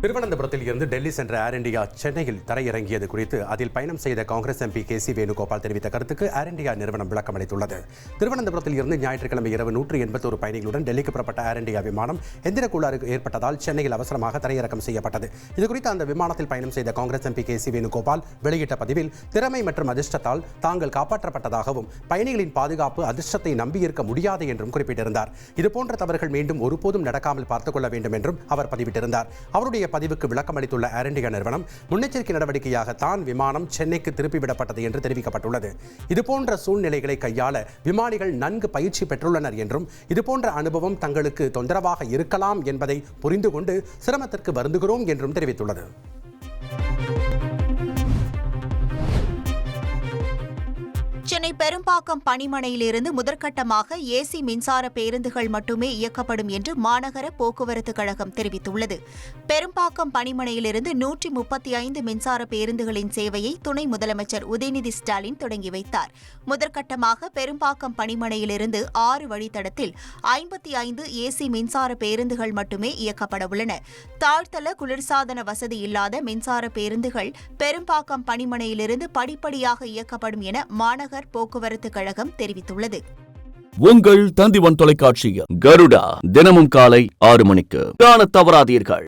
திருவனந்தபுரத்தில் இருந்து டெல்லி சென்ற ஏர் இண்டியா சென்னையில் தரையிறங்கியது குறித்து அதில் பயணம் செய்த Congress MP K C Venugopal தெரிவித்த கருத்துக்கு ஏர் இண்டியா நிறுவனம் விளக்கம் அளித்துள்ளது. திருவனந்தபுரத்தில் இருந்து ஞாயிற்றுக்கிழமை இரவு நூற்று எண்பத்தோரு பயணிகளுடன் டெல்லிக்கு புறப்பட்ட ஏர் இண்டியா விமானம் எந்திர கோளாறு ஏற்பட்டதால் சென்னையில் அவசரமாக தரையிறக்கம் செய்யப்பட்டது. இதுகுறித்து அந்த விமானத்தில் பயணம் செய்த Congress MP K C Venugopal வெளியிட்ட பதிவில் திறமை மற்றும் அதிர்ஷ்டத்தால் தாங்கள் காப்பாற்றப்பட்டதாகவும் பயணிகளின் பாதுகாப்பு அதிர்ஷ்டத்தை நம்பியிருக்க முடியாது என்றும் குறிப்பிட்டிருந்தார். இதுபோன்ற தவறுகள் மீண்டும் ஒருபோதும் நடக்காமல் பார்த்துக் கொள்ள வேண்டும் என்றும் அவர் பதிவிட்டிருந்தார். அவருடைய பதிவுக்கு விளக்கம் அளித்துள்ள ஏர் இண்டியா நிறுவனம் முன்னெச்சரிக்கை நடவடிக்கையாக தான் விமானம் சென்னைக்கு திருப்பிவிடப்பட்டது என்று தெரிவிக்கப்பட்டுள்ளது. இதுபோன்ற சூழ்நிலைகளை கையாள விமானிகள் நன்கு பயிற்சி பெற்றுள்ளனர் என்றும் இதுபோன்ற அனுபவம் தங்களுக்கு தொந்தரவாக இருக்கலாம் என்பதை புரிந்து கொண்டு சிரமத்திற்கு வருந்துகிறோம் என்றும் தெரிவித்துள்ளது. சென்னை பெரும்பாக்கம் பணிமனையிலிருந்து முதற்கட்டமாக ஏசி மின்சார பேருந்துகள் மட்டுமே இயக்கப்படும் என்று மாநகர போக்குவரத்து கழகம் தெரிவித்துள்ளது. பெரும்பாக்கம் பணிமனையிலிருந்து நூற்றி முப்பத்தி ஐந்து மின்சார பேருந்துகளின் சேவையை துணை முதலமைச்சர் உதயநிதி ஸ்டாலின் தொடங்கி வைத்தார். முதற்கட்டமாக பெரும்பாக்கம் பணிமனையிலிருந்து ஆறு வழித்தடத்தில் ஐம்பத்தி ஐந்து ஏசி மின்சார பேருந்துகள் மட்டுமே இயக்கப்பட உள்ளன. தாழ்த்தள குளிர்சாதன வசதி இல்லாத மின்சார பேருந்துகள் பெரும்பாக்கம் பணிமனையிலிருந்து படிப்படியாக இயக்கப்படும் என மாநகர போக்குவரத்து கழகம் தெரிவித்துள்ளது. உங்கள் தந்திவன் தொலைக்காட்சியில் கருடா தினமும் காலை ஆறு மணிக்கு. காண தவறாதீர்கள்.